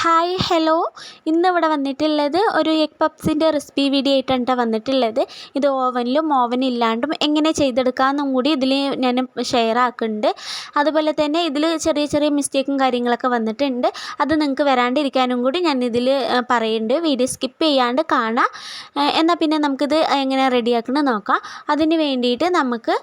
Hi hello ഇന്നിവിടെ വന്നിട്ടുള്ളത് ഒരു എഗ് പപ്സിന്റെ റെസിപ്പി വീഡിയോ ആയിട്ടാണ് വന്നിട്ടുള്ളത്. ഇത് ഓവനിലും ഓവൻ ഇല്ലാണ്ടും എങ്ങനെ ചെയ്തെടുക്കാമെന്നും കൂടി ഇതിൽ ഞാൻ ഷെയർ ആക്കുന്നുണ്ട്. അതുപോലെ തന്നെ ഇതിൽ ചെറിയ ചെറിയ മിസ്റ്റേക്കും കാര്യങ്ങളൊക്കെ വന്നിട്ടുണ്ട്. അത് നിങ്ങൾക്ക് വരാണ്ടിരിക്കാനും കൂടി ഞാൻ ഇതിൽ പറയുന്നുണ്ട്. വീഡിയോ സ്കിപ്പ് ചെയ്യാണ്ട് കാണാം. എന്നാൽ പിന്നെ നമുക്കിത് എങ്ങനെ റെഡിയാക്കുന്നത് നോക്കാം. അതിന് വേണ്ടിയിട്ട് നമുക്ക്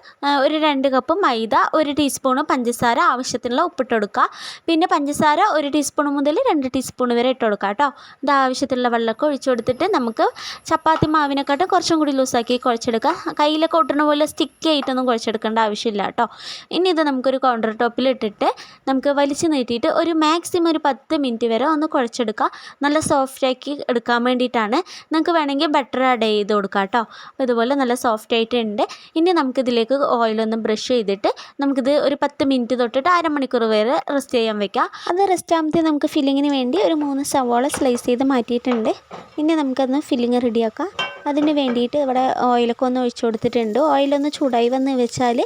ഒരു രണ്ട് കപ്പ് മൈദ ഒരു ടീസ്പൂണ് പഞ്ചസാര ആവശ്യത്തിനുള്ള ഉപ്പിട്ട് കൊടുക്കുക പിന്നെ പഞ്ചസാര ഒരു ടീസ്പൂൺ മുതൽ രണ്ട് ടീസ്പൂൺ വരെ ഇട്ട് കേട്ടോ. ഇത് ആവശ്യത്തിലുള്ള വെള്ളമൊക്കെ ഒഴിച്ചു കൊടുത്തിട്ട് നമുക്ക് ചപ്പാത്തി മാവിനെക്കാട്ടും കുറച്ചും കൂടി ലൂസാക്കി കുഴച്ചെടുക്കുക കയ്യിലൊക്കെ ഒട്ടണ പോലെ സ്റ്റിക്കി ആയിട്ടൊന്നും കുഴച്ചെടുക്കേണ്ട ആവശ്യമില്ല കേട്ടോ. ഇനി ഇത് നമുക്കൊരു കൗണ്ടർ ടോപ്പിൽ ഇട്ടിട്ട് നമുക്ക് വലിച്ചു നീട്ടിയിട്ട് ഒരു മാക്സിമം ഒരു പത്ത് മിനിറ്റ് വരെ ഒന്ന് കുഴച്ചെടുക്കുക നല്ല സോഫ്റ്റാക്കി എടുക്കാൻ വേണ്ടിയിട്ടാണ്. നിങ്ങൾക്ക് വേണമെങ്കിൽ ബട്ടർ ആഡ് ചെയ്ത് കൊടുക്കാം കേട്ടോ. ഇതുപോലെ നല്ല സോഫ്റ്റ് ആയിട്ടുണ്ട്. ഇനി നമുക്കിതിലേക്ക് ഓയിലൊന്ന് ബ്രഷ് ചെയ്തിട്ട് നമുക്കിത് ഒരു പത്ത് മിനിറ്റ് തൊട്ടിട്ട് അരമണിക്കൂർ വരെ റെസ്റ്റ് ചെയ്യാൻ വെക്കാം. അത് റെസ്റ്റ് ആകുമ്പോഴത്തേ നമുക്ക് ഫില്ലിങ്ങിന് വേണ്ടി ഒരു മൂന്ന് സവോള സ്ലൈസ് ചെയ്ത് മാറ്റിയിട്ടുണ്ട്. ഇനി നമുക്കൊന്ന് ഫില്ലിങ് റെഡിയാക്കാം അതിന് വേണ്ടിയിട്ട് ഇവിടെ ഓയിലൊക്കെ ഒന്ന് ഒഴിച്ചു കൊടുത്തിട്ടുണ്ട്. ഓയിലൊന്ന് ചൂടായി വന്ന് വെച്ചാൽ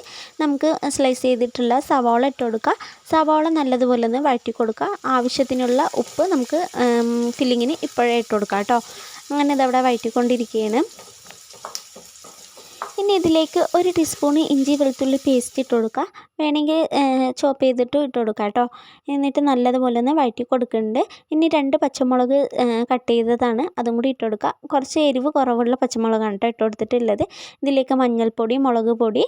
നമുക്ക് സ്ലൈസ് ചെയ്തിട്ടുള്ള സവാള ഇട്ട് കൊടുക്കുക സവാള നല്ലതുപോലെ ഒന്ന് വഴറ്റി കൊടുക്കുക ആവശ്യത്തിനുള്ള ഉപ്പ് നമുക്ക് ഫില്ലിങ്ങിന് ഇപ്പോഴേ ഇട്ട് കൊടുക്കാം കേട്ടോ. അങ്ങനെ ഇതവിടെ വഴറ്റിക്കൊണ്ടിരിക്കുകയാണ്. ഇനി ഇതിലേക്ക് ഒരു ടീസ്പൂൺ ഇഞ്ചി വെളുത്തുള്ളി പേസ്റ്റ് ഇട്ട് കൊടുക്കുക വേണമെങ്കിൽ ചോപ്പ് ചെയ്തിട്ട് ഇട്ട് കൊടുക്കാം കേട്ടോ. എന്നിട്ട് നല്ലതുപോലെ ഒന്ന് വഴറ്റി കൊടുക്കുന്നുണ്ട്. ഇനി രണ്ട് പച്ചമുളക് കട്ട് ചെയ്തതാണ്. അതും കൂടി ഇട്ട് കൊടുക്കുക കുറച്ച് എരിവ് കുറവുള്ള പച്ചമുളകാണ് കേട്ടോ ഇട്ട് കൊടുത്തിട്ടുള്ളത്. ഇതിലേക്ക് മഞ്ഞൾപ്പൊടി മുളക് പൊടി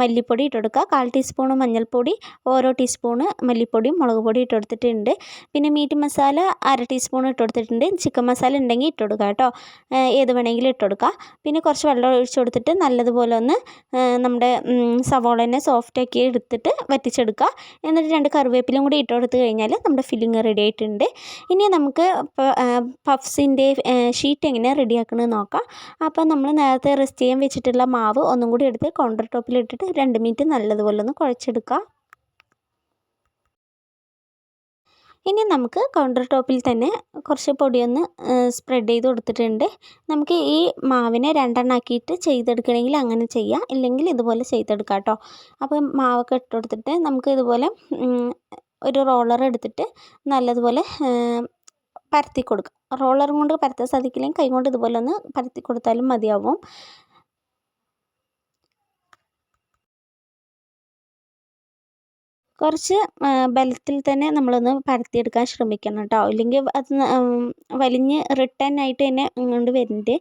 മല്ലിപ്പൊടി ഇട്ട് കൊടുക്കുക. കാൽ ടീസ്പൂൺ മഞ്ഞൾപ്പൊടി ഓരോ ടീസ്പൂണ് മല്ലിപ്പൊടിയും മുളക് പൊടി ഇട്ട് കൊടുത്തിട്ടുണ്ട്. പിന്നെ മീറ്റ് മസാല അര ടീസ്പൂൺ ഇട്ട് കൊടുത്തിട്ടുണ്ട്. ചിക്കൻ മസാല ഉണ്ടെങ്കിൽ ഇട്ട് കൊടുക്കുക കേട്ടോ. ഏത് വേണമെങ്കിലും ഇട്ട് കൊടുക്കുക. പിന്നെ കുറച്ച് വെള്ളം ഒഴിച്ച് കൊടുത്തിട്ട് നല്ലതുപോലെ ഒന്ന് നമ്മുടെ സവോളനെ സോഫ്റ്റാക്കി എടുത്തിട്ട് വറ്റിച്ചെടുക്കുക. എന്നിട്ട് രണ്ട് കറിവേപ്പിലും കൂടി ഇട്ട് കൊടുത്ത് കഴിഞ്ഞാൽ നമ്മുടെ ഫില്ലിങ് റെഡി ആയിട്ടുണ്ട്. ഇനി നമുക്ക് പഫ്സിന്റെ ഷീറ്റ് എങ്ങനെ റെഡിയാക്കണമെന്ന് നോക്കാം. അപ്പോൾ നമ്മൾ നേരത്തെ റെസ്റ്റ് ചെയ്യാൻ വെച്ചിട്ടുള്ള മാവ് ഒന്നും കൂടി എടുത്ത് കൗണ്ടർ ടോപ്പിലിട്ടിട്ട് രണ്ട് മിനിറ്റ് നല്ലതുപോലെ ഒന്ന് കുഴച്ചെടുക്കുക ഇനി നമുക്ക് കൗണ്ടർ ടോപ്പിൽ തന്നെ കുറച്ച് പൊടിയൊന്ന് സ്പ്രെഡ് ചെയ്ത് കൊടുത്തിട്ടുണ്ട്. നമുക്ക് ഈ മാവിനെ രണ്ടെണ്ണാക്കിയിട്ട് ചെയ്തെടുക്കണമെങ്കിൽ അങ്ങനെ ചെയ്യാം. ഇല്ലെങ്കിൽ ഇതുപോലെ ചെയ്തെടുക്കാം കേട്ടോ. അപ്പോൾ മാവൊക്കെ ഇട്ട് കൊടുത്തിട്ട് നമുക്ക് ഇതുപോലെ ഒരു റോളർ എടുത്തിട്ട് നല്ലതുപോലെ പരത്തി കൊടുക്കുക റോളറും കൊണ്ട് പരത്താൻ സാധിക്കില്ലെങ്കിൽ കൈ കൊണ്ട് ഇതുപോലെ ഒന്ന് പരത്തി കൊടുത്താലും മതിയാവും. കുറച്ച് ബലത്തിൽ തന്നെ നമ്മളൊന്ന് പരത്തിയെടുക്കാൻ ശ്രമിക്കണം കേട്ടോ ഇല്ലെങ്കിൽ അത് വലിഞ്ഞ് റിട്ടേൺ ആയിട്ട് തന്നെ ഇങ്ങോട്ട് വരുന്നുണ്ട്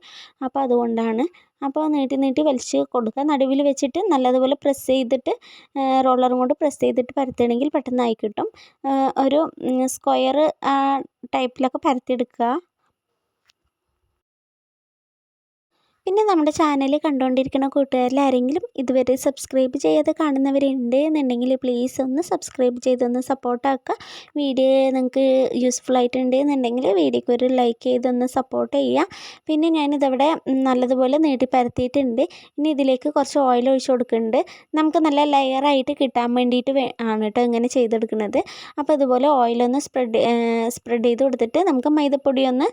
അപ്പോൾ അതുകൊണ്ടാണ്. അപ്പോൾ നീട്ടി നീട്ടി വലിച്ച് കൊടുക്കുക. നടുവിൽ വെച്ചിട്ട് നല്ലതുപോലെ പ്രസ് ചെയ്തിട്ട് റോളറും കൊണ്ട് പ്രസ് ചെയ്തിട്ട് പരത്തുകയാണെങ്കിൽ പെട്ടെന്നായി കിട്ടും. ഒരു സ്ക്വയർ ടൈപ്പിലൊക്കെ പരത്തിയെടുക്കുക. പിന്നെ നമ്മുടെ ചാനൽ കണ്ടുകൊണ്ടിരിക്കുന്ന കൂട്ടുകാരിൽ ആരെങ്കിലും ഇതുവരെ സബ്സ്ക്രൈബ് ചെയ്യാതെ കാണുന്നവരുണ്ട് എന്നുണ്ടെങ്കിൽ പ്ലീസ് ഒന്ന് സബ്സ്ക്രൈബ് ചെയ്തൊന്ന് സപ്പോർട്ടാക്കുക വീഡിയോ നിങ്ങൾക്ക് യൂസ്ഫുൾ ആയിട്ടുണ്ട് എന്നുണ്ടെങ്കിൽ വീഡിയോക്ക് ഒരു ലൈക്ക് ചെയ്തൊന്ന് സപ്പോർട്ട് ചെയ്യുക. പിന്നെ ഞാനിതവിടെ നല്ലതുപോലെ നീട്ടി പരത്തിയിട്ടുണ്ട്. ഇനി ഇതിലേക്ക് കുറച്ച് ഓയിൽ ഒഴിച്ച് കൊടുക്കുന്നുണ്ട്. നമുക്ക് നല്ല ലെയറായിട്ട് കിട്ടാൻ വേണ്ടിയിട്ട് ആണ് കേട്ടോ ഇങ്ങനെ ചെയ്തെടുക്കുന്നത്. അപ്പോൾ ഇതുപോലെ ഓയിലൊന്ന് സ്പ്രെഡ് സ്പ്രെഡ് ചെയ്ത് കൊടുത്തിട്ട് നമുക്ക് മൈദപ്പൊടി ഒന്ന്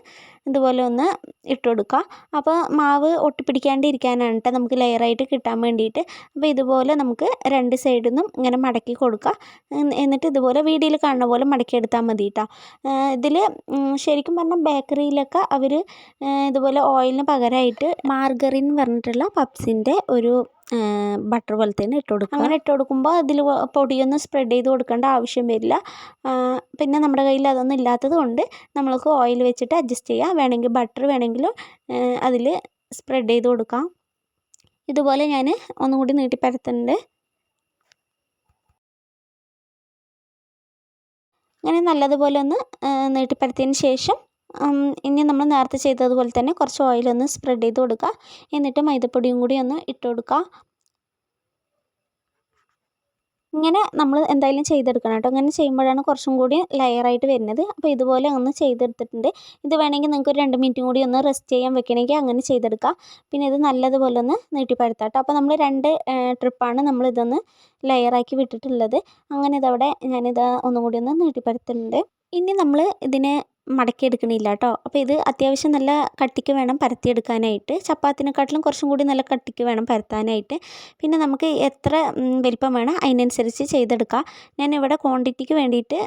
ഇതുപോലെ ഒന്ന് ഇട്ട് കൊടുക്കുക അപ്പോൾ മാവ് ഒട്ടിപ്പിടിക്കാണ്ടിരിക്കാനാണ് കേട്ടോ നമുക്ക് ലെയറായിട്ട് കിട്ടാൻ വേണ്ടിയിട്ട്. അപ്പോൾ ഇതുപോലെ നമുക്ക് രണ്ട് സൈഡിൽ നിന്നും ഇങ്ങനെ മടക്കി കൊടുക്കുക എന്നിട്ട് ഇതുപോലെ വീഡിയോയിൽ കാണുന്ന പോലെ മടക്കി എടുത്താൽ മതി കേട്ടോ. ഇതിൽ ശരിക്കും പറഞ്ഞാൽ ബേക്കറിയിലൊക്കെ അവർ ഇതുപോലെ ഓയിലിന് പകരമായിട്ട് മാർഗറിൻ പറഞ്ഞിട്ടുള്ള പപ്സിന്റെ ഒരു ബട്ടർ തന്നെ ഇട്ട് കൊടുക്കുക. അങ്ങനെ ഇട്ട് കൊടുക്കുമ്പോൾ അതിൽ പൊടിയൊന്നും സ്പ്രെഡ് ചെയ്ത് കൊടുക്കേണ്ട ആവശ്യം വരില്ല. പിന്നെ നമ്മുടെ കയ്യിൽ അതൊന്നും ഇല്ലാത്തത് കൊണ്ട് നമ്മൾക്ക് ഓയിൽ വെച്ചിട്ട് അഡ്ജസ്റ്റ് ചെയ്യാം. വേണമെങ്കിൽ ബട്ടർ വേണമെങ്കിലും അതിൽ സ്പ്രെഡ് ചെയ്ത് കൊടുക്കാം. ഇതുപോലെ ഞാൻ ഒന്നും കൂടി നീട്ടി പരത്തുന്നുണ്ട്. അങ്ങനെ നല്ലതുപോലെ ഒന്ന് നീട്ടിപ്പരത്തിയതിന് ശേഷം ഇനി നമ്മൾ നേരത്തെ ചെയ്തതുപോലെ തന്നെ കുറച്ച് ഓയിൽ ഒന്ന് സ്പ്രെഡ് ചെയ്ത് കൊടുക്കുക എന്നിട്ട് മൈദപ്പൊടിയും കൂടി ഒന്ന് ഇട്ട് കൊടുക്കുക ഇങ്ങനെ നമ്മൾ എന്തായാലും ചെയ്തെടുക്കണം കേട്ടോ. ഇങ്ങനെ ചെയ്യുമ്പോഴാണ് കുറച്ചും കൂടി ലെയറായിട്ട് വരുന്നത്. അപ്പോൾ ഇതുപോലെ ഒന്ന് ചെയ്തെടുത്തിട്ടുണ്ട്. ഇത് വേണമെങ്കിൽ നിങ്ങൾക്ക് ഒരു രണ്ട് മിനിറ്റും കൂടി ഒന്ന് റെസ്റ്റ് ചെയ്യാൻ വെക്കണമെങ്കിൽ അങ്ങനെ ചെയ്തെടുക്കാം. പിന്നെ ഇത് നല്ലതുപോലെ ഒന്ന് നീട്ടിപ്പഴുത്താം അപ്പോൾ നമ്മൾ രണ്ട് ട്രിപ്പാണ് നമ്മളിതൊന്ന് ലെയറാക്കി വിട്ടിട്ടുള്ളത്. അങ്ങനെ ഇതവിടെ ഞാനിത് ഒന്നും കൂടി ഒന്ന് നീട്ടിപ്പഴുത്തിട്ടുണ്ട് ഇനി നമ്മൾ ഇതിനെ മടക്കിയെടുക്കണില്ല കേട്ടോ അപ്പോൾ ഇത് അത്യാവശ്യം നല്ല കട്ടിക്ക് വേണം പരത്തിയെടുക്കാനായിട്ട്. ചപ്പാത്തിനെക്കാട്ടിലും കുറച്ചും കൂടി നല്ല കട്ടിക്ക് വേണം പരത്താനായിട്ട്. പിന്നെ നമുക്ക് എത്ര വലിപ്പം വേണം അതിനനുസരിച്ച് ചെയ്തെടുക്കാം. ഞാൻ ഇവിടെ ക്വാണ്ടിറ്റിക്ക് വേണ്ടിയിട്ട്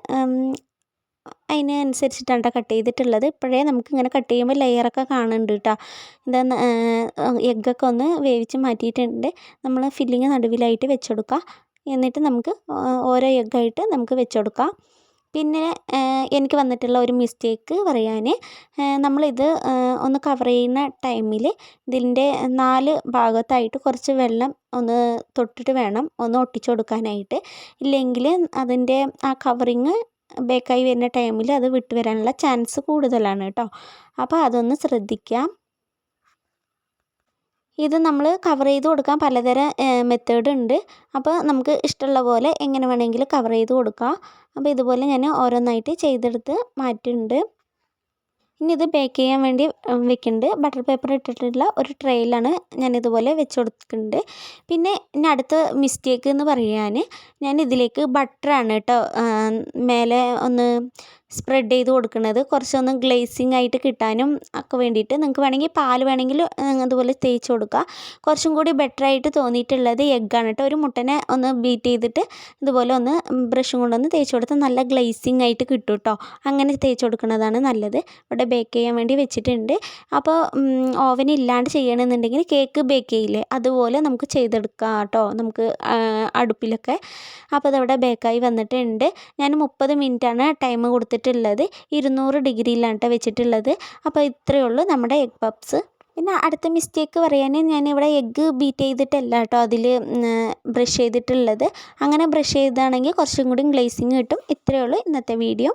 അതിനനുസരിച്ചിട്ടാണ് കട്ട് ചെയ്തിട്ടുള്ളത്. ഇപ്പോഴേ നമുക്ക് ഇങ്ങനെ കട്ട് ചെയ്യുമ്പോൾ ലെയറൊക്കെ കാണുന്നുണ്ട് കേട്ടോ എന്താ എഗ്ഗൊക്കെ ഒന്ന് വേവിച്ച് മാറ്റിയിട്ടുണ്ട്. നമ്മൾ ഫില്ലിങ് നടുവിലായിട്ട് വെച്ചെടുക്കുക എന്നിട്ട് നമുക്ക് ഓരോ എഗ്ഗായിട്ട് നമുക്ക് വെച്ച് കൊടുക്കാം പിന്നെ എനിക്ക് വന്നിട്ടുള്ള ഒരു മിസ്റ്റേക്ക് പറയാൻ നമ്മളിത് ഒന്ന് കവർ ചെയ്യുന്ന ടൈമിൽ ഇതിന്റെ നാല് ഭാഗത്തായിട്ട് കുറച്ച് വെള്ളം ഒന്ന് തൊട്ടിട്ട് വേണം ഒന്ന് ഒട്ടിച്ച് കൊടുക്കാനായിട്ട്. ഇല്ലെങ്കിൽ അതിന്റെ ആ കവറിങ് ബേക്കായി വരുന്ന ടൈമിൽ അത് വിട്ട് വരാനുള്ള ചാൻസ് കൂടുതലാണ് കേട്ടോ അപ്പോൾ അതൊന്ന് ശ്രദ്ധിക്കാം. ഇത് നമ്മൾ കവർ ചെയ്ത് കൊടുക്കാൻ പലതരം മെത്തേഡ് ഉണ്ട്. അപ്പോൾ നമുക്ക് ഇഷ്ടമുള്ള പോലെ എങ്ങനെ വേണമെങ്കിലും കവർ ചെയ്ത് കൊടുക്കാം. അപ്പോൾ ഇതുപോലെ ഞാൻ ഓരോന്നായിട്ട് ചെയ്തെടുത്ത് മാറ്റുന്നുണ്ട് ഇനി ഇത് ബേക്ക് ചെയ്യാൻ വേണ്ടി വെക്കുന്നുണ്ട്. ബട്ടർ പേപ്പർ ഇട്ടിട്ടുള്ള ഒരു ട്രെയിലാണ് ഞാൻ ഇതുപോലെ വെച്ച് കൊടുക്കുന്നുണ്ട് പിന്നെ ഇനി അടുത്ത മിസ്റ്റേക്ക് എന്ന് പറയാൻ ഞാൻ ഇതിലേക്ക് ബട്ടറാണ് കേട്ടോ മേലെ ഒന്ന് സ്പ്രെഡ് ചെയ്ത് കൊടുക്കുന്നത്. കുറച്ചൊന്ന് ഗ്ലേസിങ് ആയിട്ട് കിട്ടാനും ഒക്കെ വേണ്ടിയിട്ട് നിങ്ങൾക്ക് വേണമെങ്കിൽ പാൽ വേണമെങ്കിൽ അതുപോലെ തേച്ച് കൊടുക്കുക. കുറച്ചും കൂടി ബെറ്റർ ആയിട്ട് തോന്നിയിട്ടുള്ളത് എഗ്ഗാണ് കേട്ടോ. ഒരു മുട്ടനെ ഒന്ന് ബീറ്റ് ചെയ്തിട്ട് ഇതുപോലെ ഒന്ന് ബ്രഷും കൊണ്ടൊന്ന് തേച്ച് കൊടുത്താൽ നല്ല ഗ്ലേസിങ് ആയിട്ട് കിട്ടും കേട്ടോ. അങ്ങനെ തേച്ച് കൊടുക്കുന്നതാണ് നല്ലത്. ഇവിടെ ബേക്ക് ചെയ്യാൻ വേണ്ടി വെച്ചിട്ടുണ്ട്. അപ്പോൾ ഓവൻ ഇല്ലാണ്ട് ചെയ്യണമെന്നുണ്ടെങ്കിൽ കേക്ക് ബേക്ക് ചെയ്യില്ലേ? അതുപോലെ നമുക്ക് ചെയ്തെടുക്കാം കേട്ടോ. നമുക്ക് അടുപ്പിലൊക്കെ. അപ്പോൾ അതവിടെ ബേക്കായി വന്നിട്ടുണ്ട്. ഞാൻ മുപ്പത് മിനിറ്റാണ് ടൈം കൊടുത്തിട്ടുള്ളത് ഇരുന്നൂറ് ഡിഗ്രിയിലാണ് കേട്ടോ വെച്ചിട്ടുള്ളത്. അപ്പോൾ ഇത്രയേ ഉള്ളൂ നമ്മുടെ എഗ് പപ്സ് പിന്നെ അടുത്ത മിസ്റ്റേക്ക് പറയാൻ ഞാനിവിടെ എഗ്ഗ് ബീറ്റ് ചെയ്തിട്ടല്ല കേട്ടോ അതിൽ ബ്രഷ് ചെയ്തിട്ടുള്ളത്. അങ്ങനെ ബ്രഷ് ചെയ്താണെങ്കിൽ കുറച്ചും കൂടി ഗ്ലേസിങ് കിട്ടും. ഇത്രയേ ഉള്ളൂ ഇന്നത്തെ വീഡിയോ